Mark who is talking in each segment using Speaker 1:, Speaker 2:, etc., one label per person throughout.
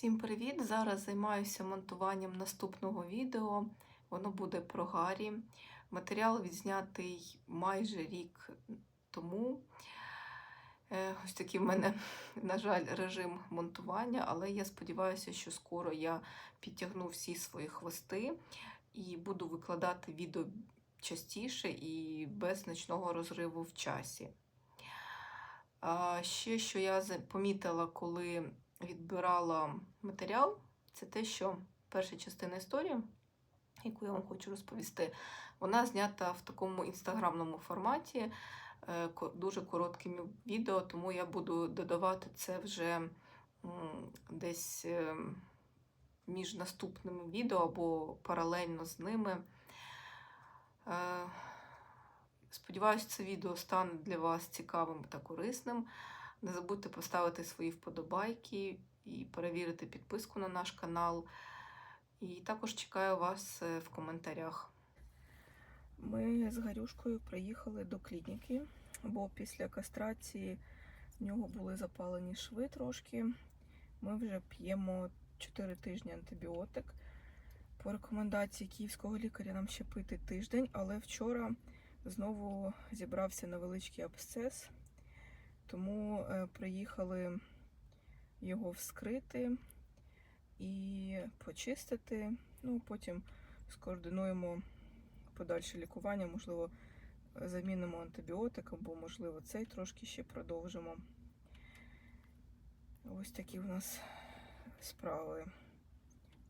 Speaker 1: Всім привіт! Зараз займаюся монтуванням наступного відео. Воно буде про Гаррі. Матеріал відзнятий майже рік тому. Е, Ось такий в мене, на жаль, режим монтування, але я сподіваюся, що скоро я підтягну всі свої хвости і буду викладати відео частіше і без значного розриву в часі. Ще, що я помітила, коли відбирала матеріал, це те, що перша частина історії, яку я вам хочу розповісти, вона знята в такому інстаграмному форматі, е, дуже короткими відео, тому я буду додавати це вже десь е, між наступними відео або паралельно з ними. Е, Сподіваюсь, це відео стане для вас цікавим та корисним. Не забудьте поставити свої вподобайки і перевірити підписку на наш канал. І також чекаю вас е, в коментарях.
Speaker 2: Ми з Гарюшкою приїхали до клініки, бо після кастрації в нього були запалені шви трошки. Ми вже п'ємо 4 тижні антибіотик. По рекомендації київського лікаря нам ще пити тиждень, але вчора знову зібрався невеличкий абсцес, тому е, приїхали його вскрити і почистити. Ну, потім скоординуємо подальше лікування, можливо, замінимо антибіотик, або, можливо, цей трошки ще продовжимо. Ось такі у нас справи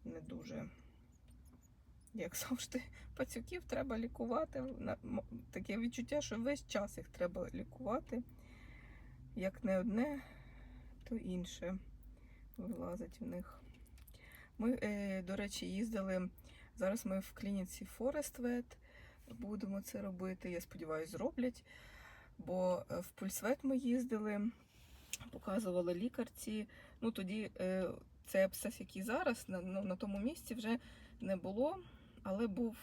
Speaker 2: не дуже. Як завжди, пацюків треба лікувати. Таке відчуття, що весь час їх треба лікувати. Як не одне, то інше вилазить в них. Ми, е, до речі, їздили. Зараз ми в клініці Forest Vet будемо це робити. Я сподіваюся, зроблять. Бо е, в Пульсвет ми їздили, показували лікарці. Ну тоді е, цей абсцес, який зараз, на, ну, на тому місці вже не було, але був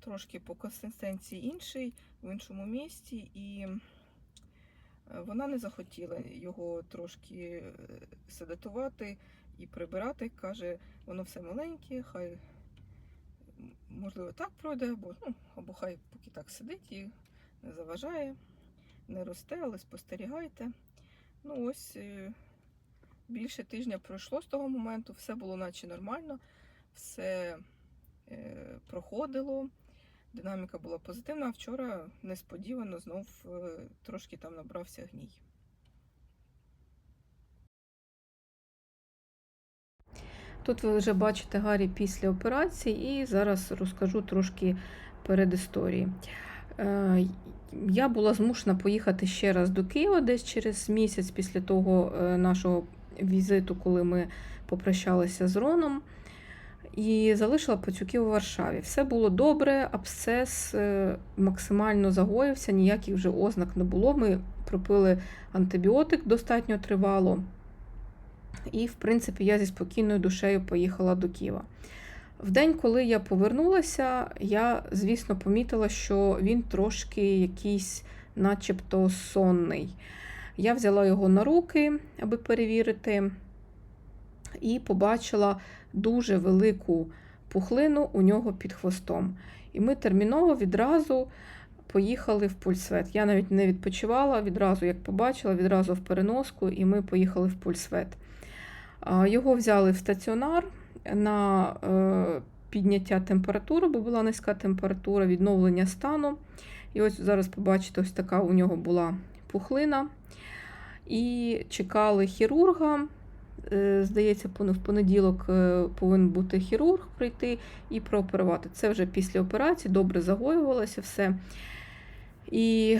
Speaker 2: трошки по консистенції інший в іншому місці, і вона не захотіла його трошки е, седатувати і прибирати. Каже, воно все маленьке, хай можливо так пройде, або, ну, або хай поки так сидить і не заважає, не росте, але спостерігайте. Ну ось е, більше тижня пройшло з того моменту, все було наче нормально, все е, проходило, динаміка була позитивна, а вчора несподівано знов е, трошки там набрався гній.
Speaker 1: Тут ви вже бачите Гаррі після операції, і зараз розкажу трошки перед історії. Е, Я була змушена поїхати ще раз до Києва десь через місяць після того е, нашого візиту, коли ми попрощалися з Роном. І залишила пацюків у Варшаві. Все було добре, абсцес е, максимально загоївся, ніяких вже ознак не було. Ми пропили антибіотик достатньо тривало. І, в принципі, я зі спокійною душею поїхала до Києва. В день, коли я повернулася, я, звісно, помітила, що він трошки якийсь, начебто, сонний. Я взяла його на руки, аби перевірити, і побачила дуже велику пухлину у нього під хвостом. І ми терміново відразу поїхали в пульсвет. Я навіть не відпочивала, відразу, як побачила, відразу в переноску, і ми поїхали в пульсвет. Його взяли в стаціонар на е, підняття температури, бо була низька температура, відновлення стану. І ось зараз побачите, ось така у нього була пухлина. І чекали хірурга. Е, Здається, в понеділок е, повинен бути хірург прийти і прооперувати. Це вже після операції, добре загоювалося все. І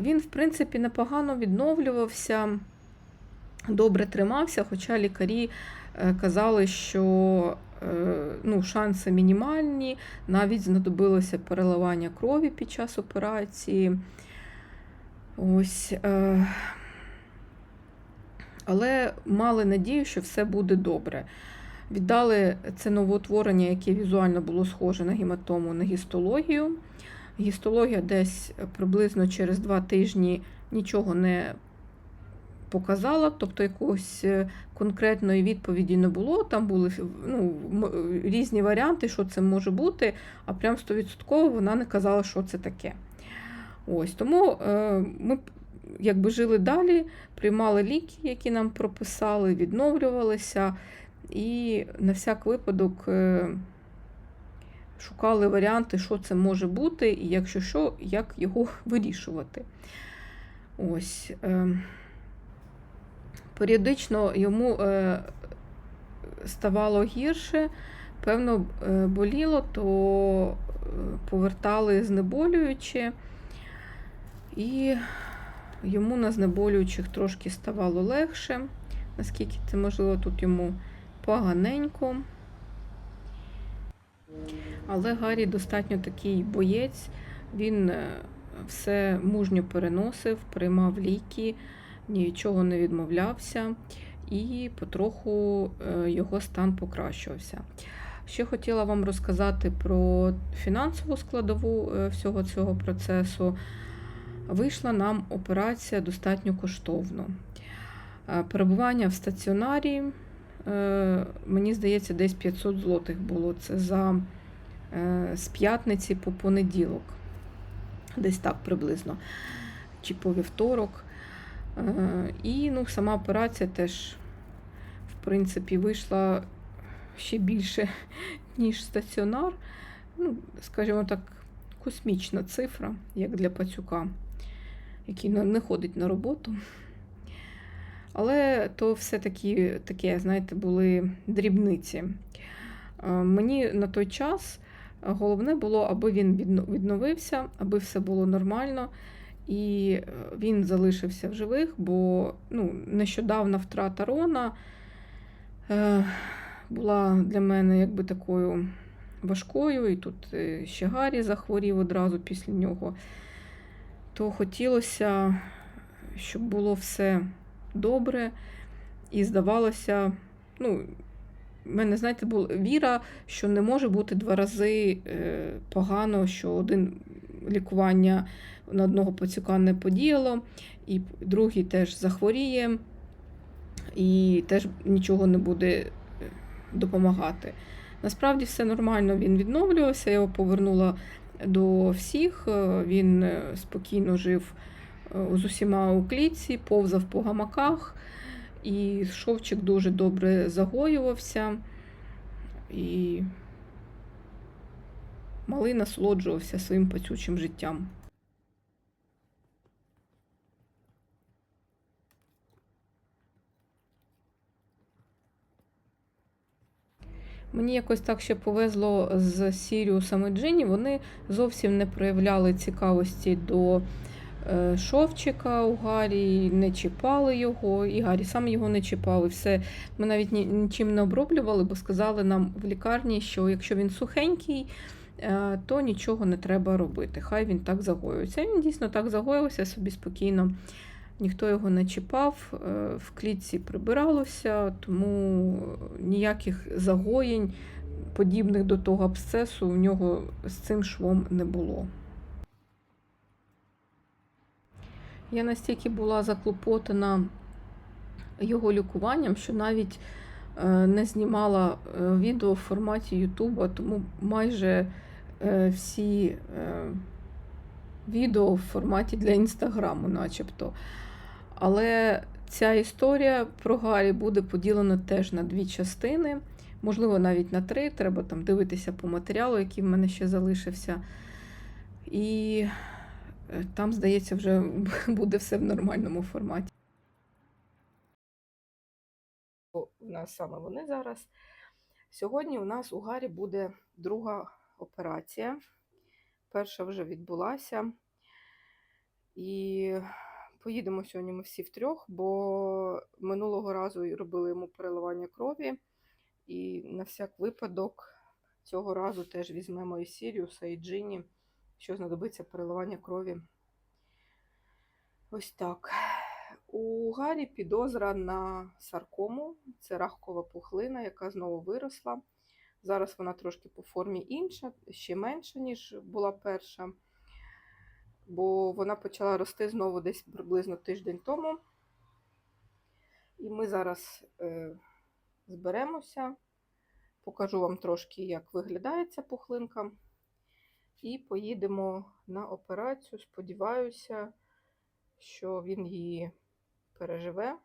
Speaker 1: він, в принципі, непогано відновлювався, добре тримався, хоча лікарі е, казали, що ну, шанси мінімальні, навіть знадобилося переливання крові під час операції. Ось. Але мали надію, що все буде добре. Віддали це новоутворення, яке візуально було схоже на гематому, на гістологію. Гістологія десь приблизно через два тижні нічого не показала, тобто якогось е, конкретної відповіді не було. Там були ну, різні варіанти, що це може бути, а прям 100% вона не казала, що це таке. Ось тому е, ми якби жили далі, приймали ліки, які нам прописали, відновлювалися, і на всяк випадок е, шукали варіанти, що це може бути, і якщо що, як його вирішувати. Ось. Е, періодично йому е, ставало гірше, певно, боліло, то повертали знеболюючи, і йому на знеболюючих трошки ставало легше, наскільки це можливо, тут йому поганенько. Але Гаррі достатньо такий боєць, він е, все мужньо переносив, приймав ліки, нічого не відмовлявся, і потроху е, його стан покращувався. Ще хотіла вам розказати про фінансову складову е, всього цього процесу. Вийшла нам операція достатньо коштовно. Е, Перебування в стаціонарі, е, мені здається, десь 500 злотих було. Це за е, з п'ятниці по понеділок. Десь так приблизно. Чи по вівторок. І ну, сама операція теж, в принципі, вийшла ще більше, ніж стаціонар. Ну, скажімо так, космічна цифра, як для пацюка, який не ходить на роботу. Але то все-таки таке, знаєте, були дрібниці. Е, Мені на той час головне було, аби він відновився, аби все було нормально. І е, він залишився в живих, бо ну, нещодавна втрата Рона е, була для мене якби такою важкою, і тут е, ще Гаррі захворів одразу після нього. То хотілося, щоб було все добре, і здавалося, ну, в мене, знаєте, була віра, що не може бути два рази е, погано, що один лікування на одного пацюка не подіяло, і другий теж захворіє, і теж нічого не буде е, допомагати. Насправді все нормально, він відновлювався, я його повернула до всіх, е, він е, спокійно жив е, з усіма у клітці, повзав по гамаках, і шовчик дуже добре загоювався. І малий насолоджувався своїм пацючим життям. Мені якось так ще повезло з Сіріусом і Джині. Вони зовсім не проявляли цікавості до е, шовчика у Гаррі, не чіпали його, і Гаррі сам його не чіпав. І все. Ми навіть ні- нічим не оброблювали, бо сказали нам в лікарні, що якщо він сухенький, е, то нічого не треба робити. Хай він так загоюється. Він дійсно так загоювався собі спокійно. Ніхто його не чіпав, е, в клітці прибиралося, тому ніяких загоєнь, подібних до того абсцесу, у нього з цим швом не було. Я настільки була заклопотана його лікуванням, що навіть е, не знімала е, відео в форматі Ютуба, тому майже всі відео в форматі для інстаграму, начебто. Але ця історія про Гаррі буде поділена теж на дві частини, можливо, навіть на три. Треба там дивитися по матеріалу, який в мене ще залишився. І е, там, здається, вже буде все в нормальному форматі. У нас саме вони зараз. Сьогодні у нас у Гаррі буде друга операція. Перша вже відбулася. І поїдемо сьогодні ми всі втрьох, бо минулого разу робили йому переливання крові. І на всяк випадок цього разу теж візьмемо і Сіріуса, і Джині, що знадобиться переливання крові. Ось так. У Гаррі підозра на саркому. Це рахкова пухлина, яка знову виросла. Зараз вона трошки по формі інша, ще менша, ніж була перша, бо вона почала рости знову десь приблизно тиждень тому.
Speaker 2: І ми зараз е, зберемося, покажу вам трошки, як виглядає ця пухлинка. І поїдемо на операцію. Сподіваюся, що він її переживе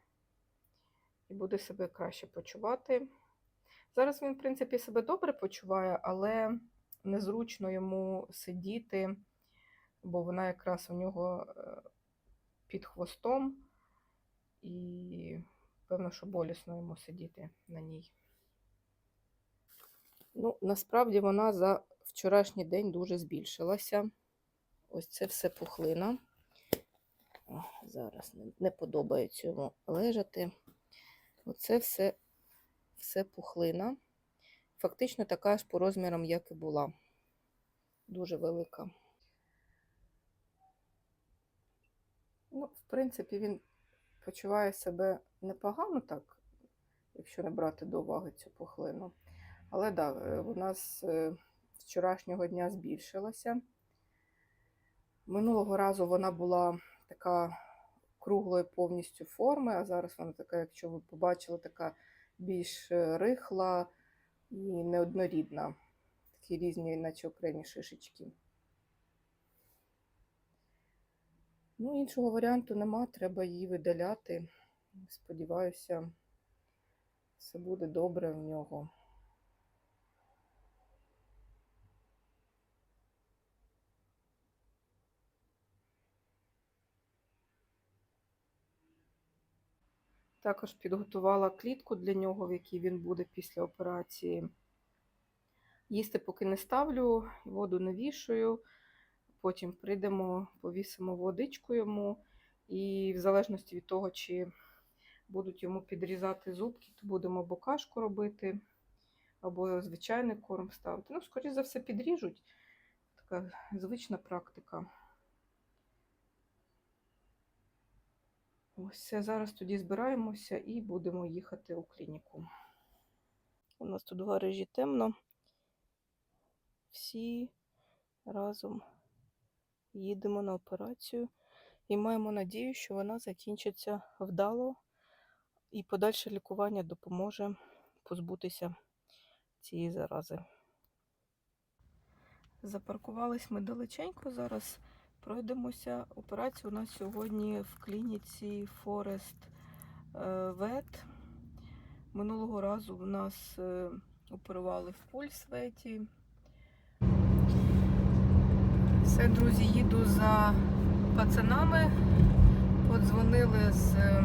Speaker 2: і буде себе краще почувати. Зараз він, в принципі, себе добре почуває, але незручно йому сидіти, бо вона якраз у нього е, під хвостом, і певно, що болісно йому сидіти на ній. Ну, насправді вона за вчорашній день дуже збільшилася. Ось це все пухлина. Зараз не подобається йому лежати. Оце все, все пухлина. Фактично така ж по розмірам, як і була. Дуже велика. Ну, в принципі, він почуває себе непогано так, якщо не брати до уваги цю пухлину. Але так, да, вона з е, вчорашнього дня збільшилася. Минулого разу вона була така круглої повністю форми, а зараз вона така, якщо ви побачили, така більш е, рихла і неоднорідна. Такі різні, наче окремі шишечки. Ну, іншого варіанту нема, треба її видаляти. Сподіваюся, все буде добре в нього. Також підготувала клітку для нього, в якій він буде після операції. Їсти поки не ставлю, воду не вішаю. Потім прийдемо, повісимо водичку йому. І в залежності від того, чи будуть йому підрізати зубки, то будемо або кашку робити, або звичайний корм ставити. Ну, скоріше за все, підріжуть. Така звична практика. Ось зараз тоді збираємося і будемо їхати у клініку. У нас тут в гаражі темно. Всі разом їдемо на операцію і маємо надію, що вона закінчиться вдало і подальше лікування допоможе позбутися цієї зарази. Запаркувались ми далеченько зараз. Пройдемося. Операція у нас сьогодні в клініці Forest Vet. Минулого разу у нас е, оперували в пульсветі. Все, друзі, їду за пацанами. Подзвонили з е,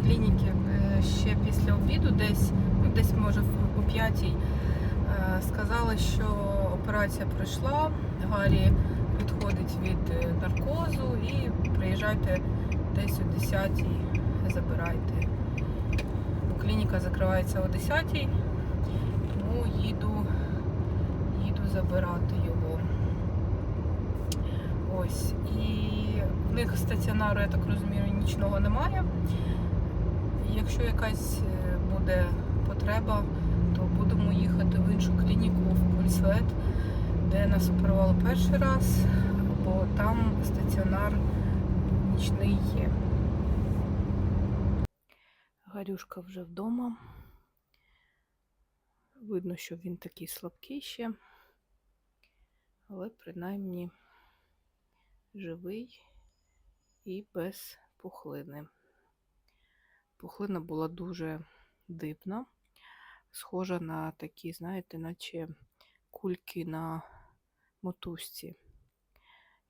Speaker 2: клініки е, ще після обіду, десь, ну, десь може о п'ятій. Е, Сказали, що операція пройшла. Гаррі відходить від е, наркозу і приїжджайте десь о 10-й, забирайте. Бо клініка закривається о 10-й, тому їду, їду забирати. Ось. І в них стаціонару, я так розумію, нічного немає. Якщо якась е, буде потреба, то будемо їхати в іншу клініку в Пульсвет, де нас оперували перший раз, бо там стаціонар нічний є. Гарюшка вже вдома. Видно, що він такий слабкий ще, але принаймні живий і без пухлини. Пухлина була дуже дивна, схожа на такі, знаєте, наче кульки на мотузці.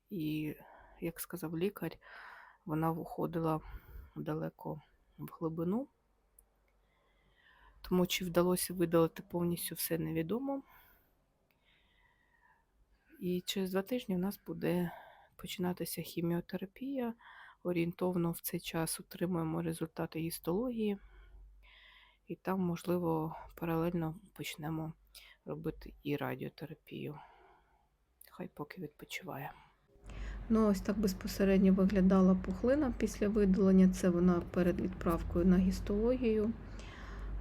Speaker 2: І, як сказав лікар, вона виходила далеко в глибину. Тому чи вдалося видалити повністю все невідомо. І через два тижні у нас буде починатися хіміотерапія. Орієнтовно в цей час отримуємо результати гістології, і там, можливо, паралельно почнемо робити і радіотерапію. Хай поки відпочиває. Ну, ось так безпосередньо виглядала пухлина після видалення. Це вона перед відправкою на гістологію,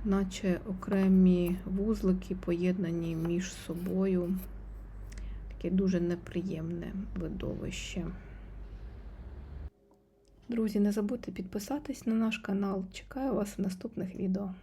Speaker 2: наче окремі вузлики поєднані між собою. Таке дуже неприємне видовище.
Speaker 1: Друзі, не забудьте підписатись на наш канал. Чекаю вас в наступних відео.